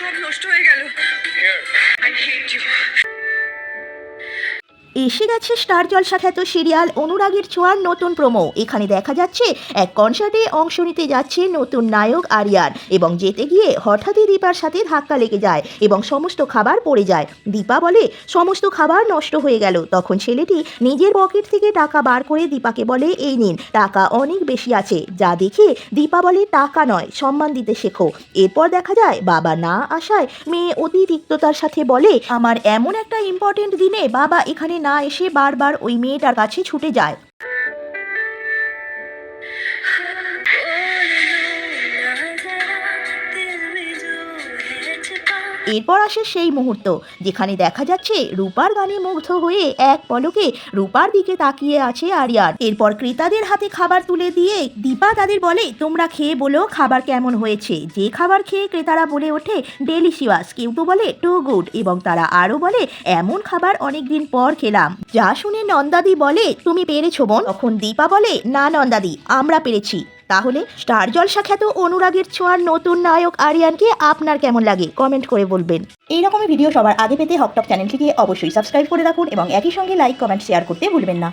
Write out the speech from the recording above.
সব নষ্ট হয়ে গেল। এসে গেছে স্টার জলসা খ্যাত সিরিয়াল অনুরাগের ছোঁয়ার নতুন প্রোমো। এখানে দেখা যাচ্ছে এক কনসার্টে অংশ নিতে যাচ্ছে নতুন নায়ক আরিয়ান এবং যেতে গিয়ে হঠাৎই দীপার সাথে ধাক্কা লেগে যায় এবং সমস্ত খাবার পড়ে যায়। দীপা বলে, সমস্ত খাবার নষ্ট হয়ে গেল। তখন ছেলেটি নিজের পকেট থেকে টাকা বার করে দীপাকে বলে, এই নিন, টাকা অনেক বেশি আছে। যা দেখে দীপা বলে, টাকা নয়, সম্মান দিতে শেখো। এরপর দেখা যায়, বাবা না আসায় মেয়ে অতি তিক্ততার সাথে বলে, আমার এমন একটা ইম্পর্টেন্ট দিনে বাবা এখানে না এসে বারবার ওই মেয়েটার কাছে ছুটে যায়। এরপর আসে সেই মুহূর্ত, যেখানে দেখা যাচ্ছে রূপার গানে মুগ্ধ হয়ে এক পলকে রূপার দিকে তাকিয়ে আছে আরিয়ান। এরপর ক্রেতাদের হাতে খাবার তুলে দিয়ে দীপা তাদের বলে, তোমরা খেয়ে বলো খাবার কেমন হয়েছে। যে খাবার খেয়ে ক্রেতারা বলে ওঠে, ডেলিশিয়াস। কেউ তো বলে, টু গুড। এবং তারা আরও বলে, এমন খাবার অনেকদিন পর খেলাম। যা শুনে নন্দাদি বলে, তুমি পেরেছ বোন। তখন দীপা বলে, না নন্দাদি, আমরা পেরেছি। তাহলে স্টার জলসা খ্যাত অনুরাগের ছোঁয়ার নতুন নায়ক আরিয়ানকে আপনার কেমন লাগে কমেন্ট করে বলবেন। এইরকমই ভিডিও সবার আগে পেতে হকটক চ্যানেলটিকে অবশ্যই সাবস্ক্রাইব করে রাখুন এবং একই সঙ্গে লাইক, কমেন্ট, শেয়ার করতে ভুলবেন না।